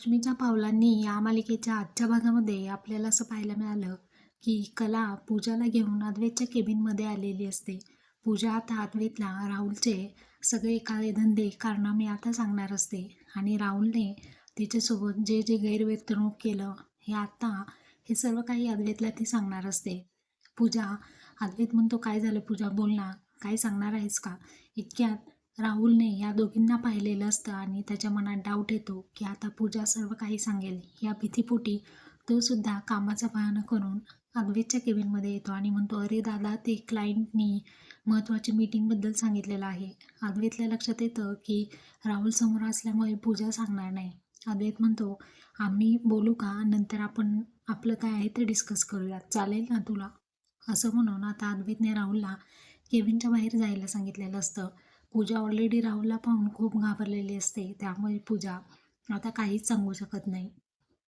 लक्ष्मीच्या पावलांनी या मालिकेच्या आजच्या भागामध्ये आपल्याला असं पाहायला मिळालं की कला पूजाला घेऊन अद्वैतच्या केबिनमध्ये आलेली असते. पूजा आता अद्वैतला राहुलचे सगळे काळे धंदे कारनामे आता सांगणार असते आणि राहुलने तिच्यासोबत जे जे गैरवर्तणूक केलं हे आता हे सर्व काही अद्वैतला ती सांगणार असते. पूजा अद्वैत म्हणतो काय झालं पूजा? बोल ना. काय सांगणार आहेस का? इतक्यात राहुलने या दोघींना पाहिलेलं असतं आणि त्याच्या मनात डाऊट येतो की आता पूजा सर्व काही सांगेल. या भीतीपोटी तो सुद्धा कामाचा बहाणा करून अद्वेतच्या केबिनमध्ये येतो आणि म्हणतो अरे दादा ते क्लायंटनी महत्त्वाची मीटिंगबद्दल सांगितलेलं आहे. अद्वैतला लक्षात येतं की राहुल समोर असल्यामुळे पूजा सांगणार नाही. अद्वैत म्हणतो आम्ही बोलू का? नंतर आपण आपलं काय आहे ते डिस्कस करूयात. चालेल ना तुला? असं म्हणून आता अद्वैतने राहुलला केबिनच्या बाहेर जायला सांगितलेलं असतं. पूजा ऑलरेडी राहुलला पाहून खूप घाबरलेली असते. त्यामुळे पूजा आता काहीच सांगू शकत नाही.